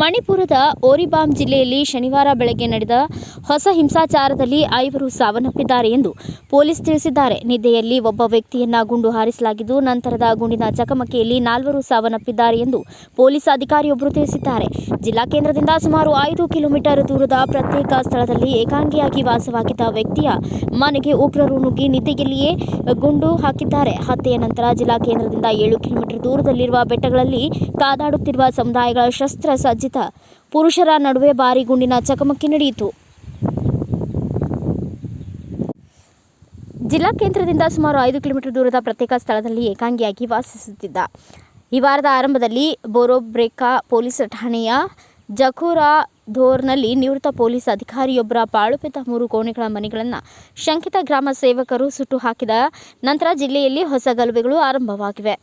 ಮಣಿಪುರದ ಓರಿಬಾಮ್ ಜಿಲ್ಲೆಯಲ್ಲಿ ಶನಿವಾರ ಬೆಳಗ್ಗೆ ನಡೆದ ಹೊಸ ಹಿಂಸಾಚಾರದಲ್ಲಿ ಐವರು ಸಾವನ್ನಪ್ಪಿದ್ದಾರೆ ಎಂದು ಪೊಲೀಸ್ ತಿಳಿಸಿದ್ದಾರೆ. ನಿದ್ದೆಯಲ್ಲಿ ಒಬ್ಬ ವ್ಯಕ್ತಿಯನ್ನ ಗುಂಡು ಹಾರಿಸಲಾಗಿದ್ದು, ನಂತರದ ಗುಂಡಿನ ಚಕಮಕಿಯಲ್ಲಿ ನಾಲ್ವರು ಸಾವನ್ನಪ್ಪಿದ್ದಾರೆ ಎಂದು ಪೊಲೀಸ್ ಅಧಿಕಾರಿಯೊಬ್ಬರು ತಿಳಿಸಿದ್ದಾರೆ. ಜಿಲ್ಲಾ ಕೇಂದ್ರದಿಂದ ಸುಮಾರು ಐದು ಕಿಲೋಮೀಟರ್ ದೂರದ ಪ್ರತ್ಯೇಕ ಸ್ಥಳದಲ್ಲಿ ಏಕಾಂಗಿಯಾಗಿ ವಾಸವಾಗಿದ್ದ ವ್ಯಕ್ತಿಯ ಮನೆಗೆ ಉಗ್ರರು ನುಗ್ಗಿ ನಿದ್ದೆಯಲ್ಲಿಯೇ ಗುಂಡು ಹಾಕಿದ್ದಾರೆ. ಹತ್ಯೆಯ ನಂತರ ಜಿಲ್ಲಾ ಕೇಂದ್ರದಿಂದ ಏಳು ಕಿಲೋಮೀಟರ್ ದೂರದಲ್ಲಿರುವ ಬೆಟ್ಟಗಳಲ್ಲಿ ಕಾದಾಡುತ್ತಿರುವ ಸಮುದಾಯಗಳ ಶಸ್ತ್ರಸಜ್ಜಿತ ಪುರುಷರ ನಡುವೆ ಭಾರಿ ಗುಂಡಿನ ಚಕಮಕಿ ನಡೆಯಿತು. ಜಿಲ್ಲಾ ಕೇಂದ್ರದಿಂದ ಸುಮಾರು ಐದು ಕಿಲೋಮೀಟರ್ ದೂರದ ಪ್ರತ್ಯೇಕ ಸ್ಥಳದಲ್ಲಿ ಏಕಾಂಗಿಯಾಗಿ ವಾಸಿಸುತ್ತಿದ್ದ ಈ ವಾರದ ಆರಂಭದಲ್ಲಿ ಬೋರೋಬ್ರೇಕಾ ಪೊಲೀಸ್ ಠಾಣೆಯ ಜಖೂರಾ ಧೋರ್ನಲ್ಲಿ ನಿವೃತ್ತ ಪೊಲೀಸ್ ಅಧಿಕಾರಿಯೊಬ್ಬರ ಪಾಳುಪೆತ ಮೂರು ಕೋಣೆಗಳ ಮನೆಗಳನ್ನು ಶಂಕಿತ ಗ್ರಾಮ ಸೇವಕರು ಸುಟ್ಟು ಹಾಕಿದ ನಂತರ ಜಿಲ್ಲೆಯಲ್ಲಿ ಹೊಸ ಗಲಭೆಗಳು ಆರಂಭವಾಗಿವೆ.